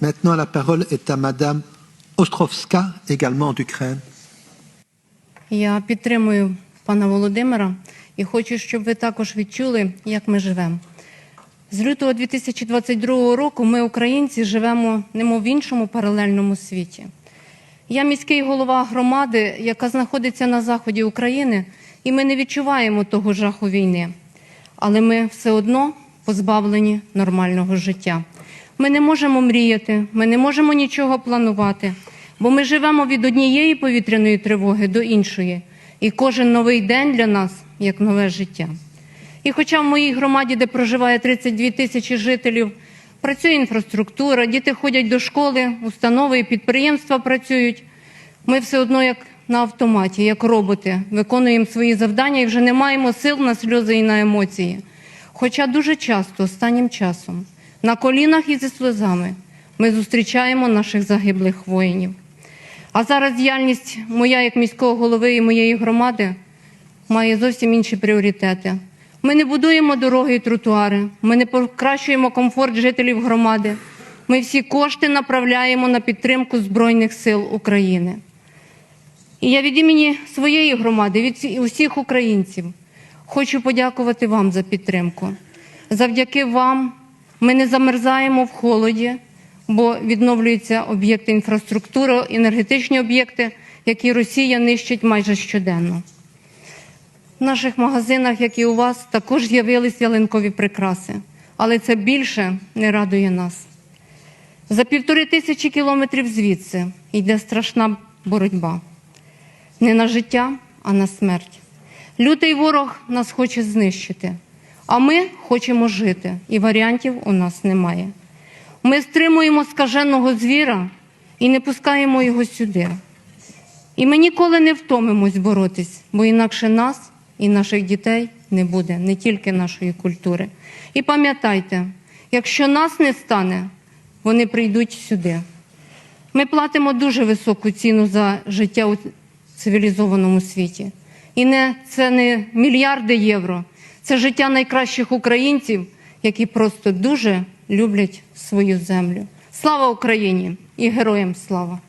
Maintenant, la parole est à Madame Ostrovska, également d'Ukraine. Я підтримую пана Володимира і хочу, щоб ви також відчули, як ми живемо. З лютого 2022 року ми, українці, живемо немов в іншому паралельному світі. Я міський голова громади, яка знаходиться на заході України, і ми не відчуваємо того жаху війни. Але ми все одно позбавлені нормального життя. Ми не можемо мріяти, ми не можемо нічого планувати, бо ми живемо від однієї повітряної тривоги до іншої, і кожен новий день для нас як нове життя. І хоча в моїй громаді, де проживає 32 тисячі жителів, працює інфраструктура, діти ходять до школи, установи і підприємства працюють, ми все одно як на автоматі, як роботи, виконуємо свої завдання і вже не маємо сил на сльози і на емоції. Хоча дуже часто, останнім часом, на колінах і зі сльозами ми зустрічаємо наших загиблих воїнів. А зараз діяльність моя як міського голови і моєї громади має зовсім інші пріоритети. Ми не будуємо дороги і тротуари, ми не покращуємо комфорт жителів громади. Ми всі кошти направляємо на підтримку Збройних сил України. І я від імені своєї громади, від усіх українців, хочу подякувати вам за підтримку. Завдяки вам ми не замерзаємо в холоді, бо відновлюються об'єкти інфраструктури, енергетичні об'єкти, які Росія нищить майже щоденно. В наших магазинах, як і у вас, також з'явились ялинкові прикраси, але це більше не радує нас. За півтори тисячі кілометрів звідси йде страшна боротьба. Не на життя, а на смерть. Лютий ворог нас хоче знищити, а ми хочемо жити, і варіантів у нас немає. Ми стримуємо скаженого звіра і не пускаємо його сюди. І ми ніколи не втомимось боротись, бо інакше нас і наших дітей не буде, не тільки нашої культури. І пам'ятайте, якщо нас не стане, вони прийдуть сюди. Ми платимо дуже високу ціну за життя у цивілізованому світі. І не, це не мільярди євро, це життя найкращих українців, які просто дуже люблять свою землю. Слава Україні і героям слава!